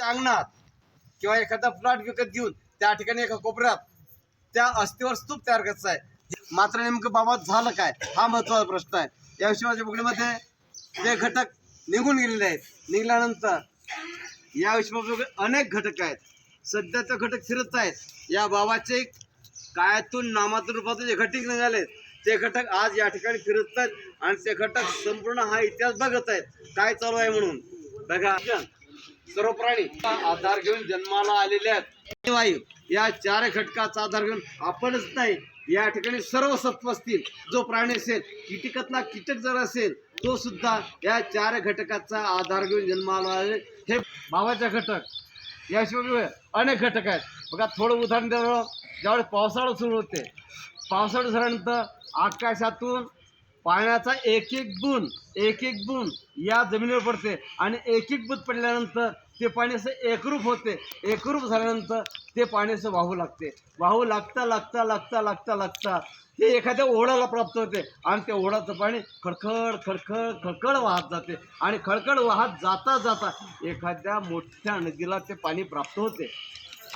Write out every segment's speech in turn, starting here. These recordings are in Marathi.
अंगणात किंवा एखादा प्लॉट विकत घेऊन त्या ठिकाणी एका कोपऱ्यात त्या अस्थिवर स्तूप तयार करायचा आहे. मात्र नेमकं बाबा झालं काय? हा महत्त्वाचा प्रश्न आहे. या माझ्या बुकलीमध्ये ते घटक निघून गेलेले आहेत निघाल्यानंतर या विषयामध्ये अनेक घटक आहेत. सध्याचे घटक फिरत आहेत. या बाबाचे कायातून नामातून रूपातून जे घटक निघाले ते घटक आज या ठिकाणी फिरत आहेत आणि ते घटक संपूर्ण हा इतिहास बघत आहेत. काय चालू आहे म्हणून? बघा सर्व प्राणी आधार घेऊन जन्माला आलेले आहेत. वायू या चार घटकाचा आधार घेऊन आपणच नाही या ठिकाणी सर्व सत्व असतील. जो प्राणी असेल कीटकातला कीटक जर असेल तो सुद्धा या चार घटकाचा आधार घेऊन जन्माला आले हे भावाचे घटक. याशिवाय अनेक घटक आहेत. बघा थोडं उदाहरण द्यावं ज्यावेळेस पावसाळा सुरू होते पावसाळा झाल्यानंतर आकाशातून पाण्याचा एक एक बून एक एक बून या जमिनीवर पडते आणि एक एक बूत पडल्यानंतर ते पाणी असं एकरूप होते. एकरूप झाल्यानंतर ते पाण्याचं वाहू लागते. वाहू लागता लागता लागता लागता लागता ते एखाद्या ओढाला प्राप्त होते आणि त्या ओढाचं पाणी खडखड खडखड खडखड वाहत जाते. आणि खडखड वाहत जाता जाता एखाद्या मोठ्या नदीला ते पाणी प्राप्त होते.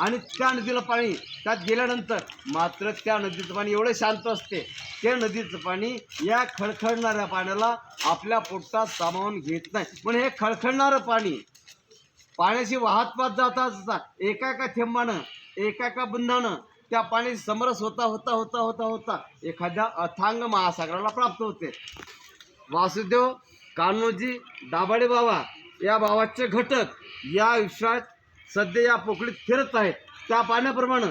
आणि त्या नदीला पाणी त्यात गेल्यानंतर मात्र त्या नदीचं पाणी एवढं शांत असते. त्या नदीचं पाणी या खळखळणाऱ्या पाण्याला आपल्या पोटात सामावून घेत नाही. पण हे खळखळणारं पाणी पाण्याशी वाहत वाहत जाता एका एका थेंबानं एका एका बंधानं त्या पाणी समरस होता होता होता होता होता एखाद्या अथांग महासागराला प्राप्त होते. वासुदेव कान्होजी दाभाडे बाबा या भावाचे घटक या विश्वात सध्या या पोकळीत फिरत आहेत. त्या पाण्याप्रमाणे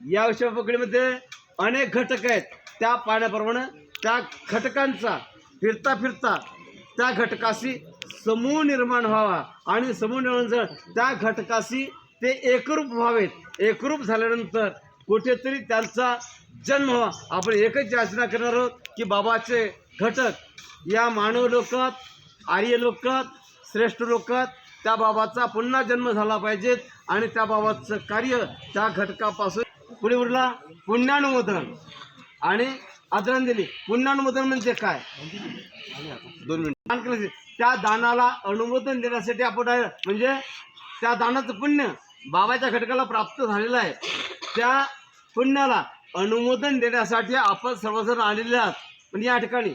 या विषय पोकळीमध्ये अनेक घटक आहेत. त्या पाण्याप्रमाणे त्या घटकांचा फिरता फिरता त्या घटकाशी समूह निर्माण व्हावा आणि समूह निर्माण जर त्या घटकाशी ते एकरूप व्हावेत. एकरूप झाल्यानंतर कुठेतरी त्यांचा जन्म व्हावा. आपण एकच याचना करणार आहोत की बाबाचे घटक या मानव लोकात आर्य लोकात श्रेष्ठ लोकात त्या बाबाचा पुन्हा जन्म झाला पाहिजेत आणि त्या बाबाचं कार्य त्या घटकापासून पुढे उरला पुण्यानुमोदन. आणि आदरांजली पुण्यानुमोदन म्हणजे काय? दोन मिनिट. त्या दानाला अनुमोदन देण्यासाठी आपण म्हणजे त्या दानाचं पुण्य बाबाच्या घटकाला प्राप्त झालेलं आहे. त्या पुण्याला अनुमोदन देण्यासाठी आपण सर्वजण आलेले आहात. पण या ठिकाणी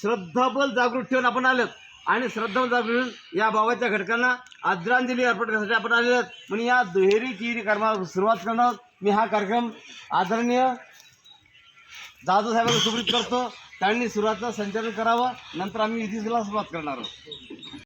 श्रद्धाबल जागृत ठेवून आपण आलोत. आणि श्रद्धाबल मिळून या बाबाच्या घटकांना आदरांजली अर्पण करण्यासाठी आपण आलेलो आहोत. म्हणून या दुहेरी तिहेरी कर्माला सुरुवात करणार आहोत. मी हा कार्यक्रम आदरणीय दादासाहेबांना सुप्रित करतो. त्यांनी सुरुवातीला संचालन करावं. नंतर आम्ही विधीला सुरुवात करणार आहोत.